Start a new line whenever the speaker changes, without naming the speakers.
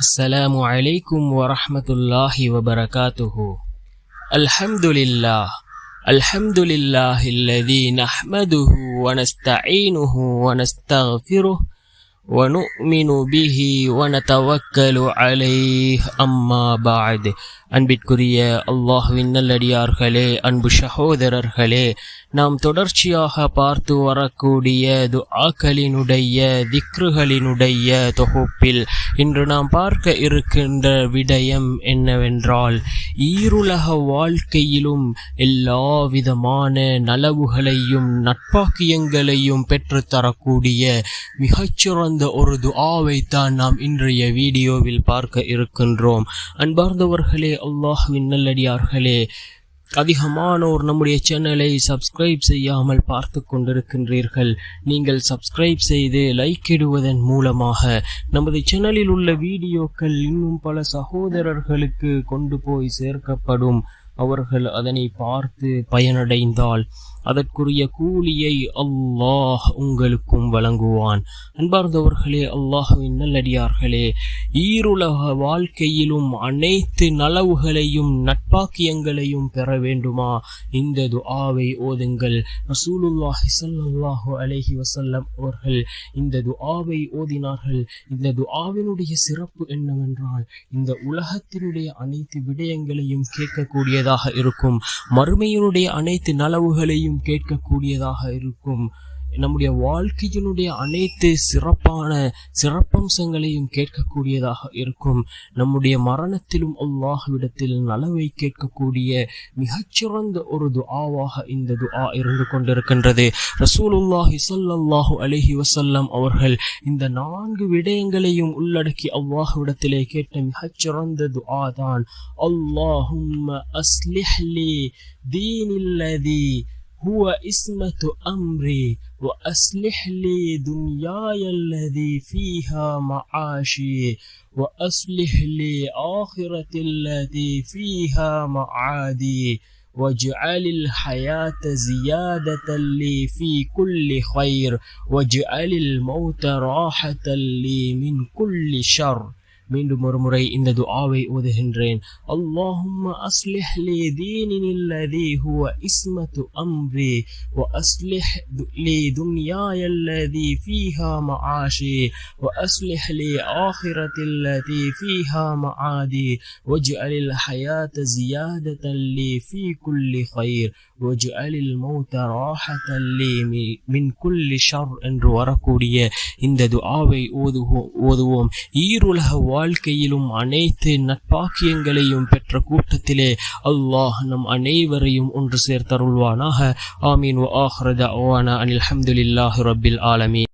السلام عليكم ورحمة الله وبركاته. الحمد لله الحمد لله الذي نحمده ونستعينه ونستغفره ونؤمن به ونتوكل عليه. أما بعد. أن كريا الله إن الذي أرخلي أن بشهود أرخلي நாம் தொடர்ச்சியாக பார்த்து வரக்கூடிய துஆக்களினுடைய திக்ருகளினுடைய தொகுப்பில் இன்று நாம் பார்க்க இருக்கின்ற விடயம் என்னவென்றால் ஈருலக வாழ்க்கையிலும் எல்லா விதமான நலவுகளையும் நட்பாக்கியங்களையும் பெற்றுத்தரக்கூடிய மிகச்சிறந்த ஒரு துஆவைத்தான் நாம் இன்றைய வீடியோவில் பார்க்க இருக்கின்றோம். அன்பார்ந்தவர்களே அல்லாஹுவின் நல்லடியார்களே அதிகமானோர் நம்முடைய சேனலை சப்ஸ்கிரைப் செய்யாமல் பார்த்து கொண்டிருக்கின்றீர்கள். நீங்கள் சப்ஸ்கிரைப் செய்து லைக் இடுவதன் மூலமாக நமது சேனலில் உள்ள வீடியோக்கள் இன்னும் பல சகோதரர்களுக்கு கொண்டு போய் சேர்க்கப்படும். அவர்கள் அதனை பார்த்து பயனடைந்தால் அதற்குரிய கூலியை அல்லாஹ் உங்களுக்கும் வழங்குவான். அன்பார்ந்தவர்களே அல்லாஹுவின் நல்லடியார்களே ஈருலக வாழ்க்கையிலும் அனைத்து நலவுகளையும் நட்பாக்கியங்களையும் பெற வேண்டுமா? இந்த துஆவை ஓதுங்கள். ரசூலுல்லாஹி ஸல்லல்லாஹு அலஹி வசல்லம் அவர்கள் இந்த துஆவை ஓதினார்கள். இந்த துஆவினுடைய சிறப்பு என்னவென்றால் இந்த உலகத்தினுடைய அனைத்து விடயங்களையும் கேட்கக்கூடியதாக இருக்கும். மறுமையினுடைய அனைத்து நலவுகளையும் கேட்கக்கூடியதாக இருக்கும். நம்முடைய வாழ்க்கையினுடைய அனைத்து சிறப்பான சிறப்பம்சங்களையும் கேட்கக்கூடியதாக இருக்கும். நம்முடைய மரணத்திலும் அல்லாஹ்விடத்தில் நலவை கேட்கக்கூடிய மிகச்சிறந்த ஒரு துஆவாக இந்த துஆ இருந்து கொண்டிருக்கின்றது. ரசூலுல்லாஹி ஸல்லல்லாஹு அலஹி வசல்லம் அவர்கள் இந்த நான்கு விடயங்களையும் உள்ளடக்கி அல்லாஹ்விடத்திலே கேட்ட மிகச்சிறந்த துஆ தான் அல்லாஹும் அஸ்லிஹ்லி தீனில்லதி هو اسمة أمري وأصلح لي دنياي الذي فيها معاشي وأصلح لي آخرة التي فيها معادي واجعل الحياة زيادة لي في كل خير واجعل الموت راحة لي من كل شر. மீண்டும் ஒரு முறை இந்த துஆவை ஓதுகின்றேன் اللهم أصلح لي ديني الذي هو اسمة أمري وأصلح لي دنياي الذي فيها معاشي وأصلح لي آخرة التي فيها معادي واجعل الحياة زيادة لي في كل خير ஒஜுஅலில் மௌத்த ராஹத்தல்லி மின் குல்லி ஷர் என்று வரக்கூடிய இந்த துஆவை ஓதுவோம் ஓதுவோம். ஈருலக வாழ்க்கையிலும் அனைத்து நட்பாக்கியங்களையும் பெற்ற கூட்டத்திலே அல்லாஹ் நம் அனைவரையும் ஒன்று சேர்த்தருள்வானாக. ஆமீன். ஆஹ்ரதா ஓவானா அனில் அஹமதுல்லாஹ் ரபில் ஆலமீன்.